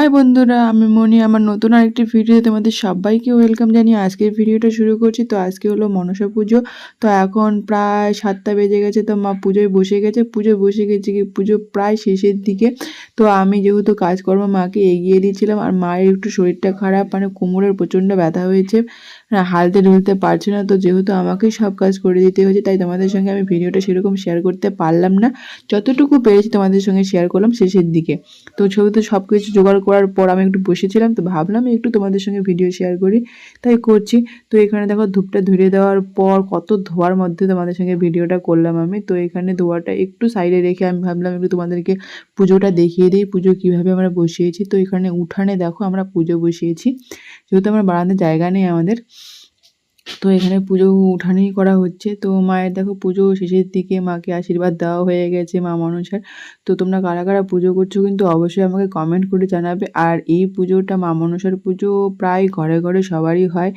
High বন্ধুরা আমি মনি। আমার নতুন আরেকটি ভিডিও তোমাদের সবাইকে ওয়েলকাম জানিয়ে আজকের ভিডিওটা শুরু করছি। তো আজকে হলো মনসা পুজো। তো এখন প্রায় সাতটা বেজে গেছে তো মা পুজোয় বসে গেছে। পুজো বসে গেছে কি পুজো প্রায় শেষের দিকে। তো আমি যেহেতু কাজকর্ম মাকে এগিয়ে দিয়েছিলাম আর মায়ের একটু শরীরটা খারাপ মানে কোমরের প্রচণ্ড ব্যথা হয়েছে না, হালতে ঢুলতে পারছে না। তো যেহেতু আমাকেই সব কাজ করে দিতে হয়েছে তাই তোমাদের সঙ্গে আমি ভিডিওটা সেরকম শেয়ার করতে পারলাম না। যতটুকু পেরেছি তোমাদের সঙ্গে শেয়ার করলাম শেষের দিকে। তো ছবি তো সব কিছু জোগাড় করার পর আমি একটু বসেছিলাম, তো ভাবলাম একটু তোমাদের সঙ্গে ভিডিও শেয়ার করি। তাই করছি। তো এখানে দেখো ধূপটা ধুয়ে দেওয়ার পর কত ধোয়ার মধ্যে তোমাদের সঙ্গে ভিডিওটা করলাম আমি। তো এখানে ধোয়াটা একটু সাইডে রেখে আমি ভাবলাম একটু তোমাদেরকে পুজোটা দেখিয়ে দিই, পুজো কীভাবে আমরা বসিয়েছি। তো এখানে উঠানে দেখো আমরা পুজো বসিয়েছি। যেহেতু আমার বারান্দার জায়গা নেই আমাদের তো এখানে পুজো উঠানেই করা হচ্ছে। তো মায়ের দেখো পুজো শেষের দিকে মাকে আশীর্বাদ দেওয়া হয়ে গেছে মা মনসার। তো তোমরা কারা কারা পুজো করছ কিন্তু অবশ্যই আমাকে কমেন্ট করে জানাবে। আর এই পুজোটা মা মনসার পুজো প্রায় ঘরে ঘরে সবারই হয়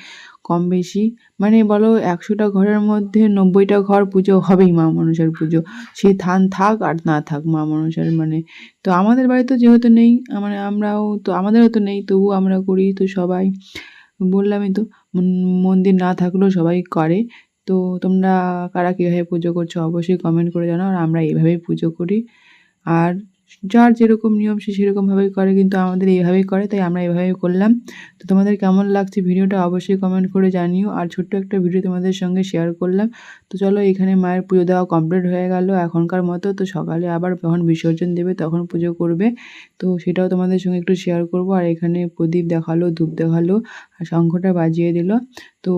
কম বেশি মানে বলো একশোটা ঘরের মধ্যে নব্বইটা ঘর পুজো হবেই মা মনসার পুজো। সে থান থাক আর না থাক মা মনসার মানে। তো আমাদের বাড়িতে যেহেতু নেই মানে আমরাও তো, আমাদেরও তো নেই তবু আমরা করি তো সবাই। বললামই তো মন্দির না থাকলেও সবাই করে। তো তোমরা কারা কীভাবে পুজো করছ অবশ্যই কমেন্ট করে জানাও, আর আমরা এইভাবেই পুজো করি। আর যার যেরকম নিয়ম সে সেরকমভাবেই করে, কিন্তু আমাদের এইভাবেই করে, তাই আমরা এইভাবেই করলাম। তো তোমাদের কেমন লাগছে ভিডিওটা অবশ্যই কমেন্ট করে জানিও, আর ছোট্ট একটা ভিডিও তোমাদের সঙ্গে শেয়ার করলাম। তো চলো এখানে মায়ের পুজো দেওয়া কমপ্লিট হয়ে গেল এখনকার মতো, তো সকালে আবার যখন বিসর্জন দেবে তখন পুজো করবে। তো সেটাও তোমাদের সঙ্গে একটু শেয়ার করব, আর এখানে প্রদীপ দেখাল, ধূপ দেখাল, আর শঙ্খটা বাজিয়ে দিল। তো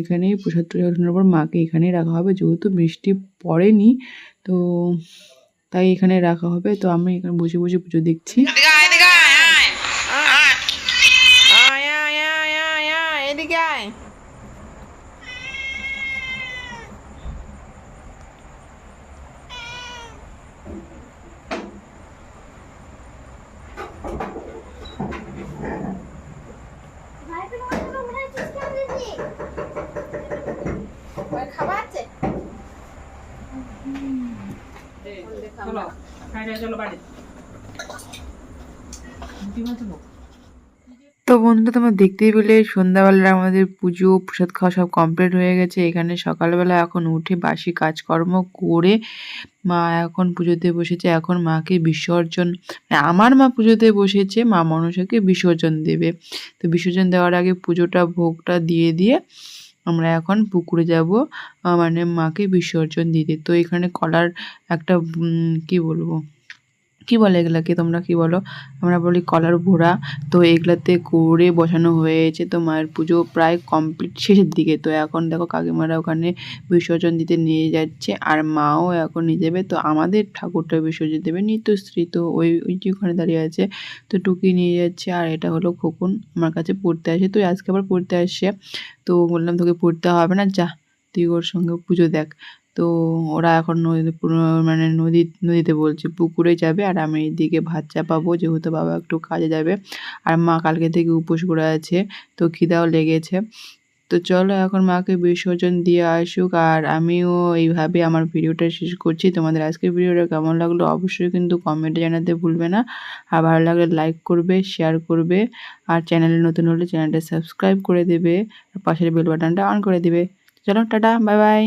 এখানেই প্রসাদ টসাদ পর মাকে এখানেই রাখা হবে, যেহেতু বৃষ্টি পড়েনি, তো তাই এখানে রাখা হবে। তো আমি এখানে বসে বসে পুজো দেখছি। তো বন্ধু তোমরা দেখতেই পেলে সন্ধ্যাবেলা আমাদের পুজো প্রসাদ খাওয়া সব কমপ্লিট হয়ে গেছে। এখানে সকালবেলা এখন উঠে বাসি কাজকর্ম করে মা এখন পুজোতে বসেছে। এখন মাকে বিসর্জন মানে আমার মা পুজোতে বসেছে মা মনসাকে বিসর্জন দেবে। তো বিসর্জন দেওয়ার আগে পুজোটা ভোগটা দিয়ে দিয়ে আমরা এখন পুকুরে যাব মানে মাকে বিসর্জন দিতে। তো এখানে কলার একটা কি বলব? কি বলে এগুলাকে তোমরা কি বলো? আমরা বলি কলার ভোড়া। তো এগুলাতে করে বসানো হয়েছে। তো মায়ের পুজো প্রায় কমপ্লিট শেষের দিকে। তো এখন দেখো কাকিমারা ওখানে বিসর্জন দিতে নিয়ে যাচ্ছে। আর মাও এখন নিয়ে যাবে তো আমাদের ঠাকুরটা বিসর্জন দেবে। নিত্যশ্রী তো ওই ওই যে ওখানে দাঁড়িয়ে আছে। তো টুকি নিয়ে যাচ্ছে। আর এটা হলো খোকন আমার কাছে পড়তে আসে। তো আজকে আবার পড়তে আসছে তো বললাম তোকে পড়তে হবে না? যা, তুই ওর সঙ্গে পুজো দেখ। তো ওরা এখন মানে নদী, নদীতে বলছে পুকুরে যাবে আর আমি এদিকে ভাত চাপাবো, যেহেতু বাবা একটু কাজে যাবে। আর মা কালকে থেকে উপোস করে আছে, তো খিদাও লেগেছে। তো চলো এখন মাকে বিসর্জন দিয়ে আসুক আর আমিও এইভাবে আমার ভিডিওটা শেষ করছি। তোমাদের আজকের ভিডিওটা কেমন লাগল অবশ্যই কিন্তু কমেন্টে জানাতে ভুলবে না। আর ভালো লাগলে লাইক করবে শেয়ার করবে। আর চ্যানেলে নতুন হলে চ্যানেলটা সাবস্ক্রাইব করে দেবে। আর পাশের বেল বাটনটা অন করে দেবে। চলো, টাটা বাই বাই